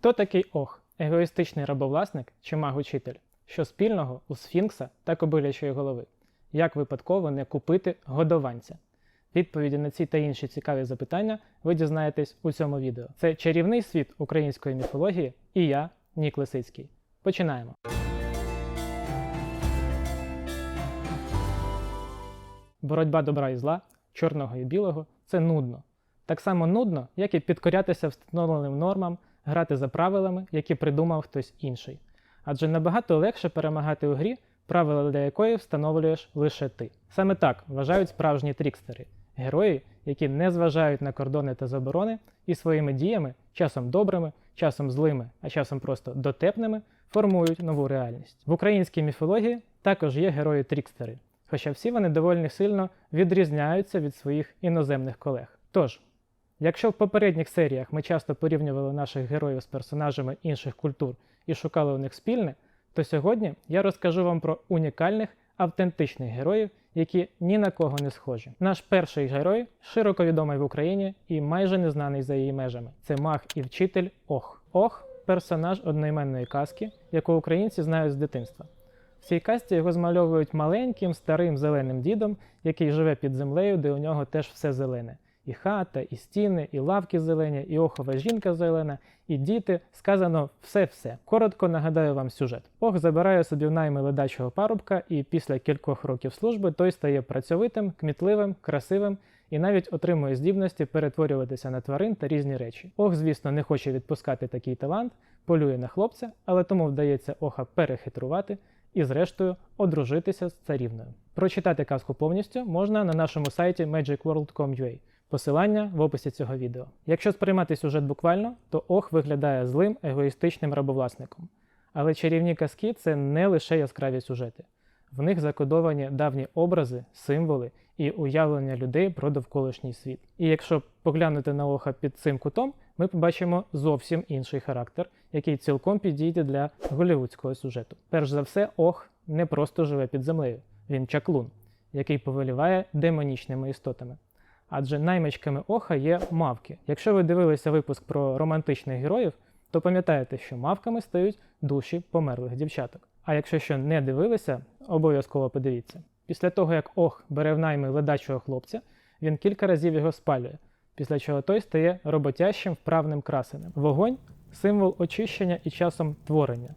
Хто такий ох? Егоїстичний рабовласник чи маг-учитель? Що спільного у сфінкса та кобилячої голови? Як випадково не купити годованця? Відповіді на ці та інші цікаві запитання ви дізнаєтесь у цьому відео. Це чарівний світ української міфології і я, Нік Лисицький. Починаємо. Боротьба добра і зла, чорного і білого це нудно. Так само нудно, як і підкорятися встановленим нормам, грати за правилами, які придумав хтось інший. Адже набагато легше перемагати у грі, правила для якої встановлюєш лише ти. Саме так вважають справжні трікстери герої, які не зважають на кордони та заборони і своїми діями, часом добрими, часом злими, а часом просто дотепними, формують нову реальність. В українській міфології також є герої-трікстери, хоча всі вони доволі сильно відрізняються від своїх іноземних колег. Тож, якщо в попередніх серіях ми часто порівнювали наших героїв з персонажами інших культур і шукали у них спільне, то сьогодні я розкажу вам про унікальних автентичних героїв, які ні на кого не схожі. Наш перший герой широко відомий в Україні і майже незнаний за її межами. Це маг і вчитель Ох. Ох персонаж одноіменної казки, яку українці знають з дитинства. В цій казці його змальовують маленьким старим зеленим дідом, який живе під землею, де у нього теж все зелене. І хата, і стіни, і лавки зелені, і охова жінка зелена, і діти. Сказано все-все. Коротко нагадаю вам сюжет. Ох забирає собі в найми ледачого парубка, і після кількох років служби той стає працьовитим, кмітливим, красивим і навіть отримує здібності перетворюватися на тварин та різні речі. Ох, звісно, не хоче відпускати такий талант, полює на хлопця, але тому вдається оха перехитрувати і, зрештою, одружитися з царівною. Прочитати казку повністю можна на нашому сайті magicworld.com.ua. Посилання в описі цього відео. Якщо сприймати сюжет буквально, то Ох виглядає злим егоїстичним рабовласником. Але чарівні казки це не лише яскраві сюжети. В них закодовані давні образи, символи і уявлення людей про довколишній світ. І якщо поглянути на оха під цим кутом, ми побачимо зовсім інший характер, який цілком підійде для голівудського сюжету. Перш за все, ох не просто живе під землею, він чаклун, який повеліває демонічними істотами. Адже наймичками оха є мавки. Якщо ви дивилися випуск про романтичних героїв, то пам'ятаєте, що мавками стають душі померлих дівчаток. А якщо ще не дивилися, обов'язково подивіться. Після того, як ох бере в найми ледачого хлопця, він кілька разів його спалює, після чого той стає роботящим вправним красенем. Вогонь символ очищення і часом творення.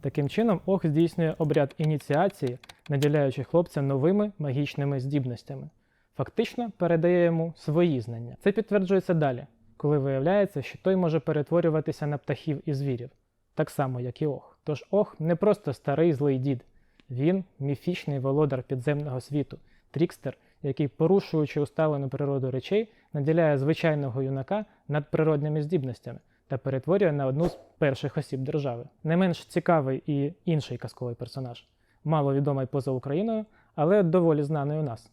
Таким чином, ох здійснює обряд ініціації, наділяючи хлопця новими магічними здібностями. Фактично передає йому свої знання. Це підтверджується далі, коли виявляється, що той може перетворюватися на птахів і звірів, так само, як і ох. Тож ох не просто старий злий дід, він міфічний володар підземного світу, трікстер, який, порушуючи усталену природу речей, наділяє звичайного юнака надприродними здібностями та перетворює на одну з перших осіб держави. Не менш цікавий і інший казковий персонаж, мало відомий поза Україною, але доволі знаний у нас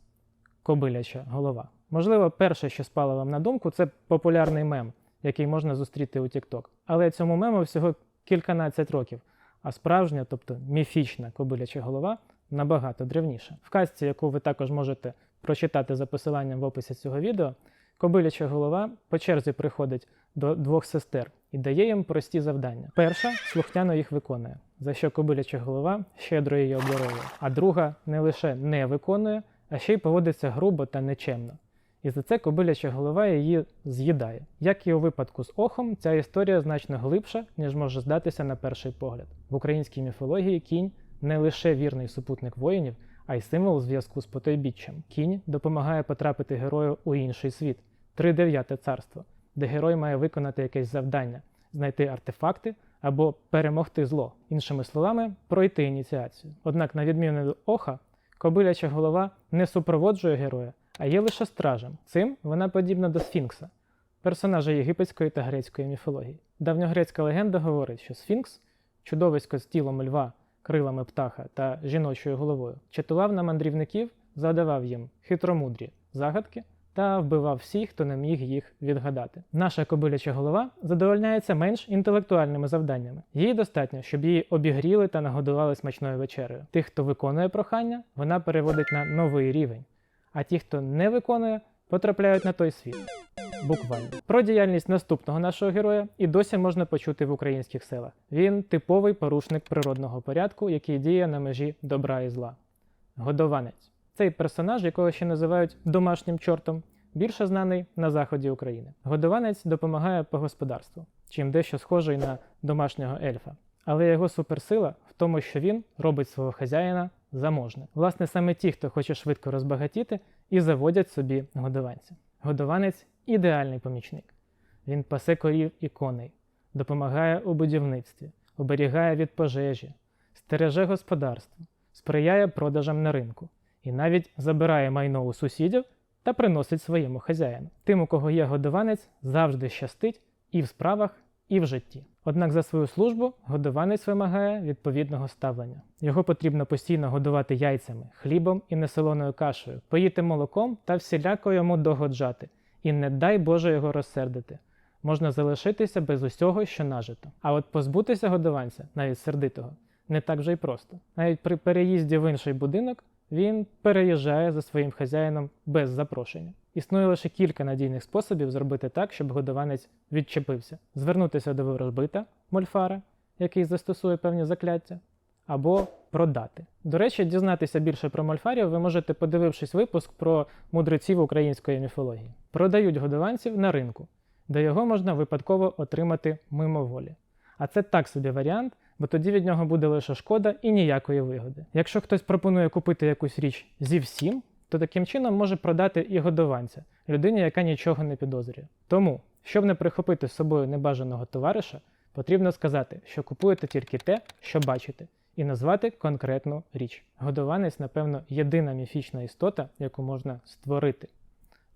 кобиляча голова. Можливо, перше, що спало вам на думку, це популярний мем, який можна зустріти у TikTok. Але цьому мему всього кільканадцять років, а справжня, тобто міфічна кобиляча голова, набагато древніша. В казці, яку ви також можете прочитати за посиланням в описі цього відео, кобиляча голова по черзі приходить до двох сестер і дає їм прості завдання. Перша слухняно їх виконує, за що кобиляча голова щедро її обдаровує, а друга не лише не виконує а ще й поводиться грубо та нечемно. І за це кобиляча голова її з'їдає. Як і у випадку з охом, ця історія значно глибша, ніж може здатися на перший погляд. В українській міфології кінь не лише вірний супутник воїнів, а й символ зв'язку з потойбіччям. Кінь допомагає потрапити герою у інший світ тридев'яте царство, де герой має виконати якесь завдання, знайти артефакти або перемогти зло, іншими словами, пройти ініціацію. Однак, на відміну від оха, Кобиляча голова не супроводжує героя, а є лише стражем. Цим вона подібна до Сфінкса, персонажа єгипетської та грецької міфології. Давньогрецька легенда говорить, що Сфінкс, чудовисько з тілом льва, крилами птаха та жіночою головою, чатував на мандрівників, задавав їм хитромудрі загадки та вбивав всіх, хто не міг їх відгадати. Наша кобиляча голова задовольняється менш інтелектуальними завданнями. Їй достатньо, щоб її обігріли та нагодували смачною вечерею. Тих, хто виконує прохання, вона переводить на новий рівень. А ті, хто не виконує, потрапляють на той світ. Буквально. Про діяльність наступного нашого героя і досі можна почути в українських селах. Він типовий порушник природного порядку, який діє на межі добра і зла. Годованець. Цей персонаж, якого ще називають домашнім чортом, більше знаний на заході України. Годованець допомагає по господарству, чим дещо схожий на домашнього ельфа. Але його суперсила в тому, що він робить свого хазяїна заможним. Власне, саме ті, хто хоче швидко розбагатіти, і заводять собі годованця. Годованець ідеальний помічник. Він пасе корів і коней, допомагає у будівництві, оберігає від пожежі, стереже господарство, сприяє продажам на ринку і навіть забирає майно у сусідів та приносить своєму хазяїну. Тим, у кого є годованець, завжди щастить і в справах, і в житті. Однак за свою службу годованець вимагає відповідного ставлення. Його потрібно постійно годувати яйцями, хлібом і несолоною кашею, поїти молоком та всіляко йому догоджати. І не дай Боже його розсердити. Можна залишитися без усього, що нажито. А от позбутися годованця, навіть сердитого, не так вже й просто. Навіть при переїзді в інший будинок він переїжджає за своїм хазяїном без запрошення. Існує лише кілька надійних способів зробити так, щоб годованець відчепився: звернутися до ворожбита мольфара, який застосує певні закляття, або продати. До речі, дізнатися більше про мольфарів ви можете, подивившись випуск про мудреців української міфології. Продають годованців на ринку, де його можна випадково отримати мимоволі. А це так собі варіант, бо тоді від нього буде лише шкода і ніякої вигоди. Якщо хтось пропонує купити якусь річ зі всім, то таким чином може продати і годованця людині, яка нічого не підозрює. Тому, щоб не прихопити з собою небажаного товариша, потрібно сказати, що купуєте тільки те, що бачите, і назвати конкретну річ. Годованець, напевно, єдина міфічна істота, яку можна створити.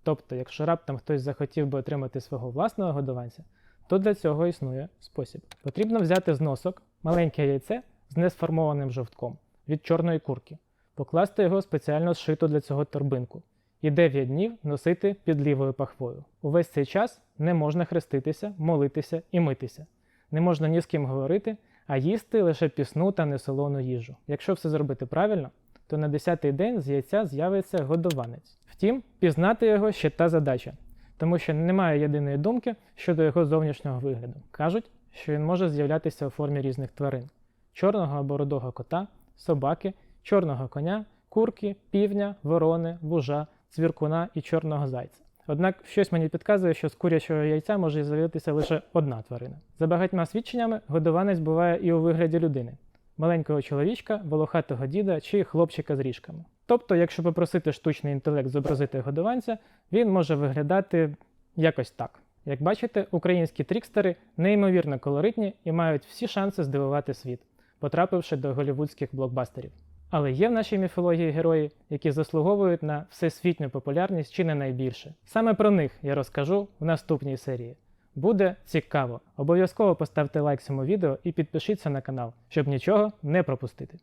Тобто, якщо раптом хтось захотів би отримати свого власного годованця, то для цього існує спосіб. Потрібно взяти з носок маленьке яйце з несформованим жовтком від чорної курки, покласти його спеціально зшиту для цього торбинку і 9 днів носити під лівою пахвою. Увесь цей час не можна хреститися, молитися і митися. Не можна ні з ким говорити, а їсти лише пісну та несолону їжу. Якщо все зробити правильно, то на 10-й день з яйця з'явиться годованець. Втім, пізнати його ще та задача, тому що немає єдиної думки щодо його зовнішнього вигляду. Кажуть, що він може з'являтися у формі різних тварин: чорного або рудого кота, собаки, чорного коня, курки, півня, ворони, вужа, цвіркуна і чорного зайця. Однак щось мені підказує, що з курячого яйця може з'явитися лише одна тварина. За багатьма свідченнями, годованець буває і у вигляді людини маленького чоловічка, волохатого діда чи хлопчика з ріжками. Тобто, якщо попросити штучний інтелект зобразити годованця, він може виглядати якось так. Як бачите, українські трікстери неймовірно колоритні і мають всі шанси здивувати світ, потрапивши до голівудських блокбастерів. Але є в нашій міфології герої, які заслуговують на всесвітню популярність чи не найбільше. Саме про них я розкажу в наступній серії. Буде цікаво. Обов'язково поставте лайк цьому відео і підпишіться на канал, щоб нічого не пропустити.